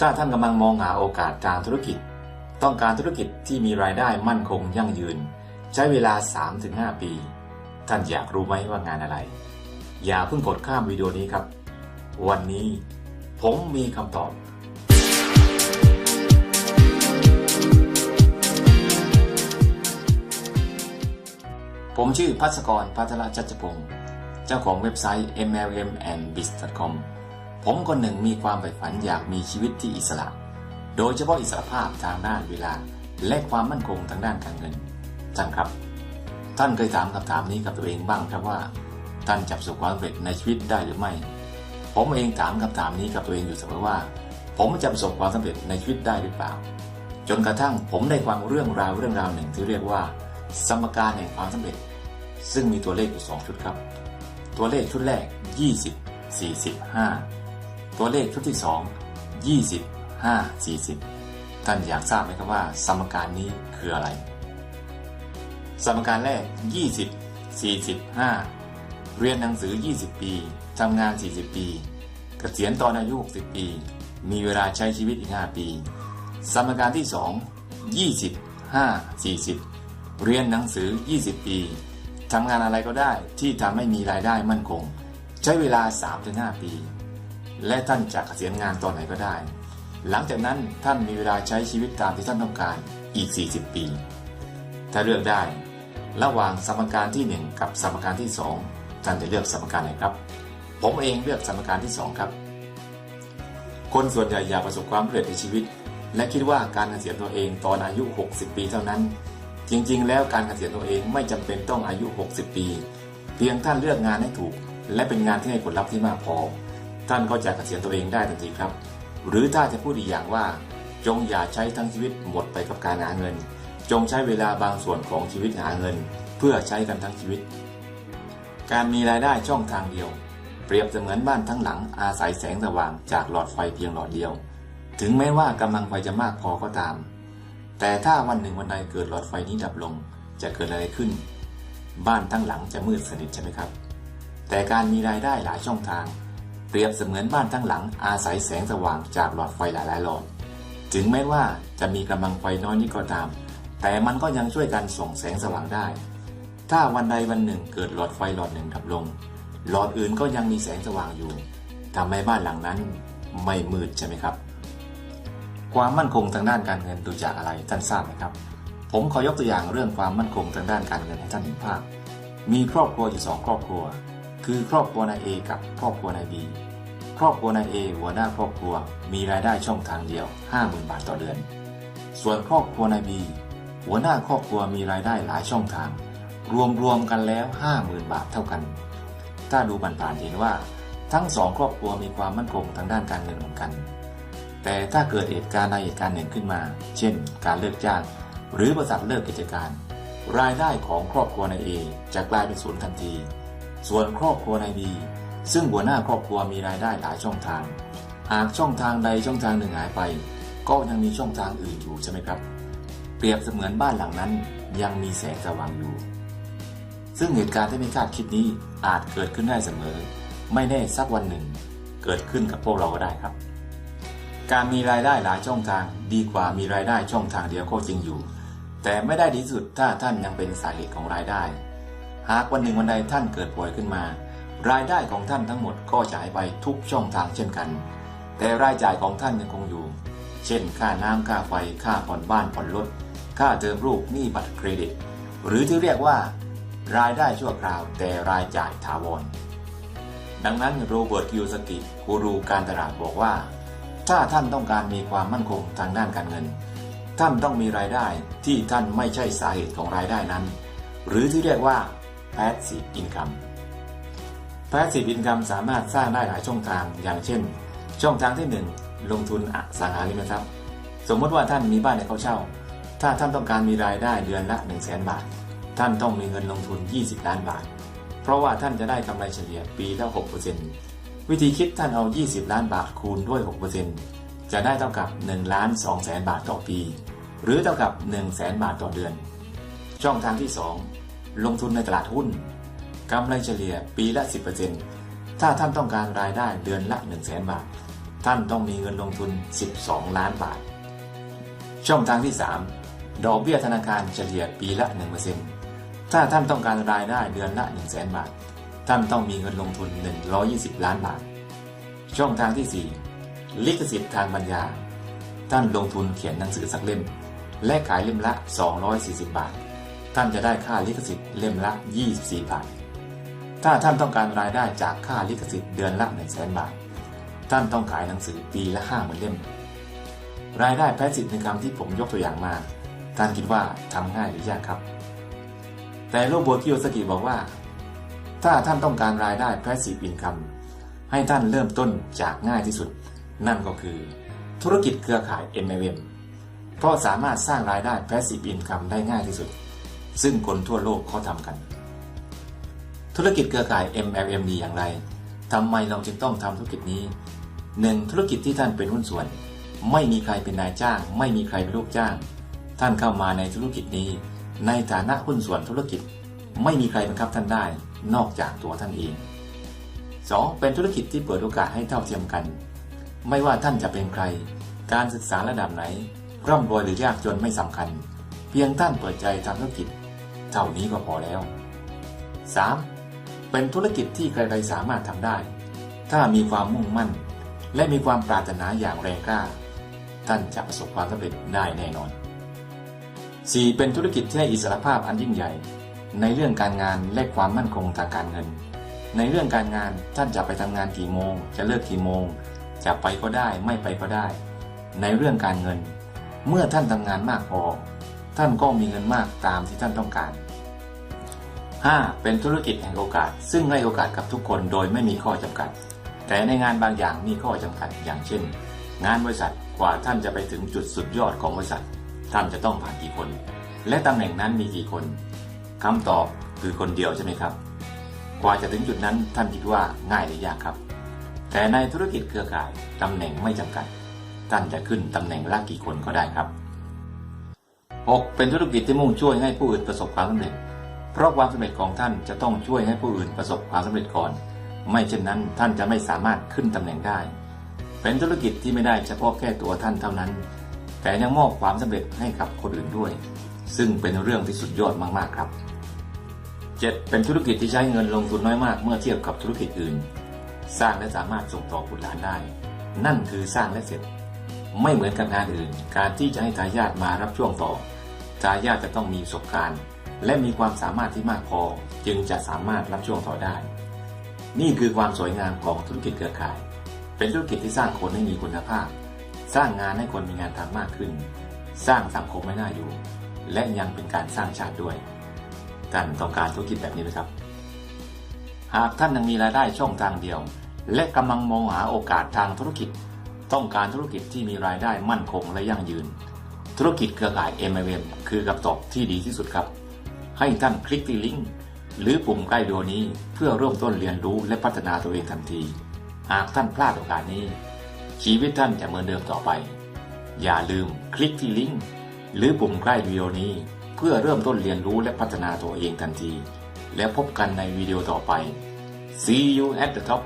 ถ้าท่านกำลังมองหาโอกาสทางธุรกิจ ต้องการธุรกิจที่มีรายได้มั่นคงยั่งยืน ใช้เวลา 3-5 ปี ท่านอยากรู้ไหมว่างานอะไร อย่าเพิ่งกดข้ามวิดีโอนี้ครับ วันนี้ผมมีคำตอบผมชื่อพัศกรพัทรจัจพงศ์เจ้าของเว็บไซต์ mlmandbiz.com ผมคนหนึ่งมีความใฝ่ฝันอยากมีชีวิตที่อิสระ โดยเฉพาะอิสระภาพทางด้านเวลา และความมั่นคงทางด้านการเงิน ท่านครับ ท่านเคยถามคำถามนี้กับตัวเองบ้างครับว่า ท่านจะประสบความสำเร็จในชีวิตได้หรือไม่ ผมเองถามคำถามนี้กับตัวเองอยู่เสมอว่า ผมจะประสบความสำเร็จในชีวิตได้หรือเปล่า จนกระทั่งผมได้ฟังเรื่องราวเรื่องราวหนึ่งที่เรียกว่า สมการแห่งความสำเร็จ ซึ่งมีตัวเลขอยู่สองชุดครับ ตัวเลขชุดแรก 20 45 ตัวเลขชุดที่ 2 20 5 40 ท่านอยากทราบไหมครับว่า สมการนี้คืออะไร สมการแรก 20 40 5 เรียนหนังสือ 20 ปีทำงาน 40 ปีเกษียณตอนอายุ 60 ปี มีเวลาใช้ชีวิตอีก 5 ปี สมการที่ 2 20 5 40 เรียนหนังสือ 20 ปีทำงานอะไรก็ได้ที่ทำให้มีรายได้มั่นคง ใช้เวลา 3-5 ปี และท่านจะเกษียณงานตอนไหนก็ได้ หลังจากนั้นท่านมีเวลาใช้ชีวิตตามที่ท่านต้องการอีก 40 ปี ถ้าเลือกได้ ระหว่างสมการที่ 1 กับสมการที่ 2 ท่านจะเลือกสมการไหนครับ ผมเองเลือกสมการที่ 2 ครับ คนส่วนใหญ่อยากประสบความสำเร็จในชีวิต และคิดว่าการเกษียณตัวเองตอนอายุ 60 ปีเท่านั้น จริงๆ แล้วการเกษียณตัวเองไม่จำเป็นต้องอายุ 60 ปี เพียงท่านเลือกงานให้ถูก และเป็นงานที่ให้ผลลัพธ์ที่มากพอ ท่านก็จะเกษียณตัวเองได้ทันทีครับ หรือถ้าจะพูดอีกอย่างว่า จงอย่าใช้ทั้งชีวิตหมดไปกับการหาเงิน จงใช้เวลาบางส่วนของชีวิตหาเงิน เพื่อใช้กันทั้งชีวิต การมีรายได้ช่องทางเดียว เปรียบเสมือนบ้านทั้งหลังอาศัยแสงสว่างจากหลอดไฟเพียงหลอดเดียว ถึงแม้ว่ากำลังไฟจะมากพอก็ตาม แต่ถ้าวันหนึ่งวันใดเกิดหลอดไฟนี้ดับลงจะเกิดอะไรขึ้น บ้านทั้งหลังจะมืดสนิทใช่ไหมครับ แต่การมีรายได้หลายช่องทาง เปรียบเสมือนบ้านทั้งหลังอาศัยแสงสว่างจากหลอดไฟหลายๆหลอด ถึงแม้ว่าจะมีกำลังไฟน้อยนิดก็ตาม แต่มันก็ยังช่วยกันส่งแสงสว่างได้ ถ้าวันใดวันหนึ่งเกิดหลอดไฟหลอดหนึ่งดับลง หลอดอื่นก็ยังมีแสงสว่างอยู่ทำให้บ้านหลังนั้นไม่มืดใช่ไหมครับ ความมั่นคงทางด้านการเงินดูจากอะไรท่านทราบไหมครับ ผมขอยกตัวอย่างเรื่องความมั่นคงทางด้านการเงินให้ท่านเห็นภาพ มีครอบครัวอยู่สองครอบครัว คือครอบครัวนายเอกับครอบครัวนายบีครอบครัวนายเอหัวหน้าครอบครัวมีรายได้ช่องทางเดียว 50,000 บาทต่อเดือน ส่วนครอบครัวนายบีหัวหน้าครอบครัวมีรายได้หลายช่องทาง รวมรวมกันแล้ว 50,000 บาทเท่ากัน ถ้าดูผ่านๆเห็นว่า ทั้งสองครอบครัวมีความมั่นคงทางด้านการเงินเหมือนกัน แต่ถ้าเกิดเหตุการณ์ใดเหตุการณ์หนึ่งขึ้นมา เช่น การเลิกจ้าง หรือบริษัทเลิกกิจการ รายได้ของครอบครัวนายเอจะกลายเป็นศูนย์ทันที ส่วนครอบครัวนายบีซึ่งหัวหน้าครอบครัวมีรายได้หลายช่องทาง หากช่องทางใดช่องทางหนึ่งหายไป ก็ยังมีช่องทางอื่นอยู่ใช่ไหมครับ เปรียบเสมือนบ้านหลังนั้น ยังมีแสงสว่างอยู่ ซึ่งเหตุการณ์ที่ไม่คาดคิดนี้อาจเกิดขึ้นได้เสมอ ไม่แน่สักวันหนึ่ง เกิดขึ้นกับพวกเราก็ได้ครับ การมีรายได้หลายช่องทางดีกว่ามีรายได้ช่องทางเดียวก็จริงอยู่ แต่ไม่ได้ดีสุดถ้าท่านยังเป็นสาเหตุของรายได้ หากวันหนึ่งวันใดท่านเกิดป่วยขึ้นมา รายได้ของท่านทั้งหมดก็จะหายไปทุกช่องทางเช่นกัน แต่รายจ่ายของท่านยังคงอยู่ เช่น ค่าน้ำค่าไฟค่าผ่อนบ้านผ่อนรถค่าเทอมลูกหนี้บัตรเครดิต หรือที่เรียกว่า รายได้ชั่วคราวแต่รายจ่ายถาวรดังนั้นโรเบิร์ตกิวสกิกูรูการตลาดบอกว่า ถ้าท่านต้องการมีความมั่นคงทางด้านการเงิน ท่านต้องมีรายได้ที่ท่านไม่ใช่สาเหตุของรายได้นั้น หรือที่เรียกว่า passive income passive income สามารถสร้างได้หลายช่องทาง อย่างเช่น ช่องทางที่ 1 ลงทุนอสังหาริมทรัพย์ สมมติว่าท่านมีบ้านให้เขาเช่า ถ้าท่านต้องการมีรายได้เดือนละ1 0 0 0 0แบาท ท่านต้องมีเงินลงทุน 20 ล้านบาท เพราะว่าท่านจะได้กำไรเฉลี่ยปีละ6%วิธีคิดท่านเอา 20 ล้านบาทคูณด้วย 6%จะได้เท่ากับ1ล้าน2แสนบาทต่อปี หรือเท่ากับ1แสนบาทต่อเดือน ช่องทางที่ 2 ลงทุนในตลาดหุ้นกำไรเฉลี่ยปีละ 10%ถ้าท่านต้องการรายได้เดือนละ 1 0 0 0 0แบาท ท่านต้องมีเงินลงทุน 12 ล้านบาท ช่องทางที่ 3 ดอกเบี้ยธนาคารเฉลี่ยปีละ 1%ถ้าท่านต้องการรายได้เดือนละ 1 0 0 0 0แบาท ท่านต้องมีเงินลงทุน 120 ล้านบาท ช่องทางที่ 4 ลิขสิทธิ์ทางปัญญา ท่านลงทุนเขียนหนังสือสักเล่ม และขายเล่มละ 240 บาท ท่านจะได้ค่าลิขสิทธิ์เล่มละ 24บาท ถ้าท่านต้องการรายได้จากค่าลิขสิทธิ์เดือนละ1 0 0 0 0แบาท ท่านต้องขายหนังสือปีละ5 0,000เล่ม รายได้แพสซีฟในคำที่ผมยกตัวอย่างมา ท่านคิดว่าทำง่ายหรือยากครับ แต่โรโบคิโอสกิบอกว่า ถ้าท่านต้องการรายได้แพสซีฟอินคัมให้ท่านเริ่มต้นจากง่ายที่สุด นั่นก็คือ ธุรกิจเครือข่าย MLM เพราะสามารถสร้างรายได้ Passive Income ได้ง่ายที่สุด ซึ่งคนทั่วโลกเขาทำกัน ธุรกิจเครือข่าย MLM ดีอย่างไรทำไมเราจึงต้องทำธุรกิจนี้ 1. ธุรกิจที่ท่านเป็นหุ้นส่วน ไม่มีใครเป็นนายจ้าง ไม่มีใครเป็นลูกจ้าง ท่านเข้ามาในธุรกิจนี้ ในฐานะหุ้นส่วนธุรกิจ ไม่มีใครบังคับท่านได้ นอกจากตัวท่านเอง 2. เป็นธุรกิจที่เปิดโอกาสให้เท่าเทียมกัน ไม่ว่าท่านจะเป็นใคร การศึกษาระดับไหน ร่ำรวยหรือยากจนไม่สำคัญ เพียงท่านเปิดใจทำธุรกิจ ท่านี้ก็พอแล้ว 3. เป็นธุรกิจที่ใครๆสามารถทำได้ ถ้ามีความมุ่งมั่น และมีความปรารถนาอย่างแรงกล้า ท่านจะประสบความสำเร็จได้แน่นอน 4. เป็นธุรกิจที่ให้อิสรภาพอันยิ่งใหญ่ ในเรื่องการงานและความมั่นคงทางการเงิน ในเรื่องการงานท่านจะไปทำงานกี่โมง จะเลิกกี่โมง จะไปก็ได้ไม่ไปก็ได้ ในเรื่องการเงิน เมื่อท่านทำงานมากพอ ท่านก็มีเงินมากตามที่ท่านต้องการ 5. เป็นธุรกิจแห่งโอกาส ซึ่งให้โอกาสกับทุกคนโดยไม่มีข้อจำกัด แต่ในงานบางอย่างมีข้อจำกัด อย่างเช่น งานบริษัทกว่าท่านจะไปถึงจุดสุดยอดของบริษัท ท่านจะต้องผ่านกี่คน และตำแหน่งนั้นมีกี่คนคำตอบคือคนเดียวใช่ไหมครับ กว่าจะถึงจุดนั้นท่านคิดว่าง่ายหรือยากครับ แต่ในธุรกิจเครือข่ายตำแหน่งไม่จำกัด ท่านจะขึ้นตำแหน่งละกี่คนก็ได้ครับ 6. เป็นธุรกิจที่มุ่งช่วยให้ผู้อื่นประสบความสำเร็จ เพราะความสำเร็จของท่านจะต้องช่วยให้ผู้อื่นประสบความสำเร็จก่อน ไม่เช่นนั้นท่านจะไม่สามารถขึ้นตำแหน่งได้ เป็นธุรกิจที่ไม่ได้เฉพาะแค่ตัวท่านเท่านั้น แต่ยังมอบความสำเร็จให้กับคนอื่นด้วย ซึ่งเป็นเรื่องที่สุดยอดมากๆครับ 7. เป็นธุรกิจที่ใช้เงินลงทุนน้อยมากเมื่อเทียบกับธุรกิจอื่น สร้างและสามารถส่งต่อบุตรหลานได้ นั่นคือสร้างและเสร็จ ไม่เหมือนกับงานอื่น การที่จะให้ทายาทมารับช่วงต่อทายาทจะต้องมีประสบการณ์ และมีความสามารถที่มากพอจึงจะสามารถรับช่วงต่อได้ นี่คือความสวยงามของธุรกิจเครือข่าย เป็นธุรกิจที่สร้างคนให้มีคุณภาพ สร้างงานให้คนมีงานทำมากขึ้น สร้างสังคมให้น่าอยู่ และยังเป็นการสร้างชาติด้วยท่านต้องการธุรกิจแบบนี้ไหมครับ หากท่านยังมีรายได้ช่องทางเดียว และกำลังมองหาโอกาสทางธุรกิจ ต้องการธุรกิจที่มีรายได้มั่นคงและยั่งยืน ธุรกิจเครือข่าย MLM คือคำตอบที่ดีที่สุดครับ ให้ท่านคลิกที่ลิงก์หรือปุ่มใกล้วิดีโอนี้เพื่อเริ่มต้นเรียนรู้และพัฒนาตัวเองทันที หากท่านพลาดโอกาสนี้ ชีวิตท่านจะเหมือนเดิมต่อไป อย่าลืมคลิกที่ลิงก์หรือปุ่มใกล้วิดีโอนี้ เพื่อเริ่มต้นเรียนรู้และพัฒนาตัวเองทันที แล้วพบกันในวิดีโอต่อไป See you at the top